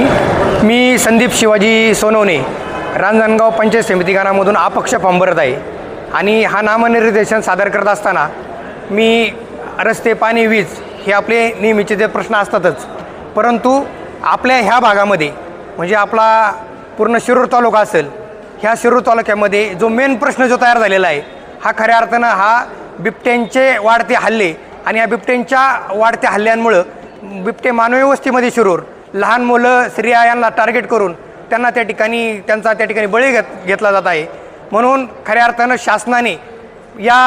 मी संदीप शिवाजी सोनवणे रांजणगाव पंचायत समिती गाणामधून अपक्ष फॉर्म भरत आहे. आणि हा नामनिर्देशन सादर करत असताना मी रस्ते पाणी वीज हे आपले नेहमीचे जे प्रश्न असतातच. परंतु आपल्या ह्या भागामध्ये म्हणजे आपला पूर्ण शिरूर तालुका असेल ह्या शिरूर तालुक्यामध्ये जो मेन प्रश्न जो तयार झालेला आहे हा खऱ्या अर्थानं हा बिबट्यांचे वाढते हल्ले आणि या बिबट्यांच्या वाढत्या हल्ल्यांमुळं बिबटे मानवी वस्तीमध्ये शिरूर लहान मुलं स्त्रिया यांना टार्गेट करून त्यांना त्या ठिकाणी त्यांचा त्या ठिकाणी बळी घेत घेतला जात आहे. म्हणून खऱ्या अर्थानं शासनाने या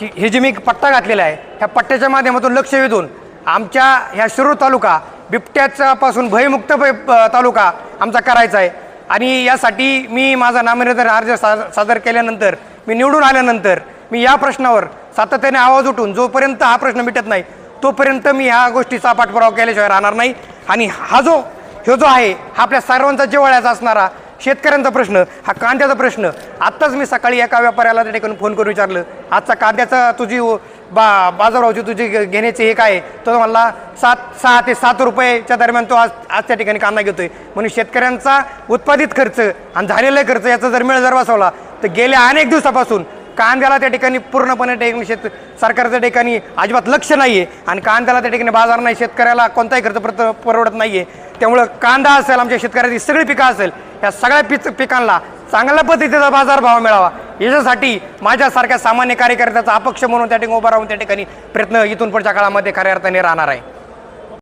हे जे मी पट्टा घातलेला आहे ह्या पट्ट्याच्या माध्यमातून लक्ष वेधून आमच्या ह्या शिरूर तालुका बिबट्याच्यापासून भयमुक्त प- तालुका आमचा करायचा आहे. आणि यासाठी मी माझा नामनिर्धार अर्ज सा सादर केल्यानंतर मी निवडून आल्यानंतर मी या प्रश्नावर सातत्याने आवाज उठून जोपर्यंत हा प्रश्न मिटत नाही तोपर्यंत मी ह्या गोष्टीचा पाठपुरावा केल्याशिवाय राहणार नाही. आणि हा जो ह्यो जो आहे हा आपल्या सर्वांचा जिवाळ्याचा असणारा शेतकऱ्यांचा प्रश्न हा कांद्याचा प्रश्न आत्ताच मी सकाळी एका व्यापाऱ्याला त्या ठिकाणी फोन करून विचारलं आजचा कांद्याचा तुझी बा बाजारभावची तुझी घेण्याचे हे काय आहे? तो म्हणला सात सहा ते सात रुपयेच्या दरम्यान तो आज आज त्या ठिकाणी कांदा घेतोय म्हणून शेतकऱ्यांचा उत्पादित खर्च आणि झालेला खर्च याचा जर मेळ जर बसवला तर गेल्या अनेक दिवसापासून कांद्याला त्या ठिकाणी पूर्णपणे ठिकाणी म्हणजे शेत सरकारच्या ठिकाणी अजिबात लक्ष नाही आहे आणि कांद्याला त्या ठिकाणी बाजार नाही शेतकऱ्याला कोणताही खर्च परत परवडत नाही आहे त्यामुळं कांदा असेल आमच्या शेतकऱ्याची सगळी पिकं असेल या सगळ्या पिक पिकांना चांगल्या पद्धतीचा बाजारभाव मिळावा. याच्यासाठी माझ्यासारख्या सामान्य कार्यकर्त्याचा अपक्ष म्हणून त्या ठिकाणी उभा राहून त्या ठिकाणी प्रयत्न इथून पुढच्या काळामध्ये खऱ्या अर्थाने राहणार आहे.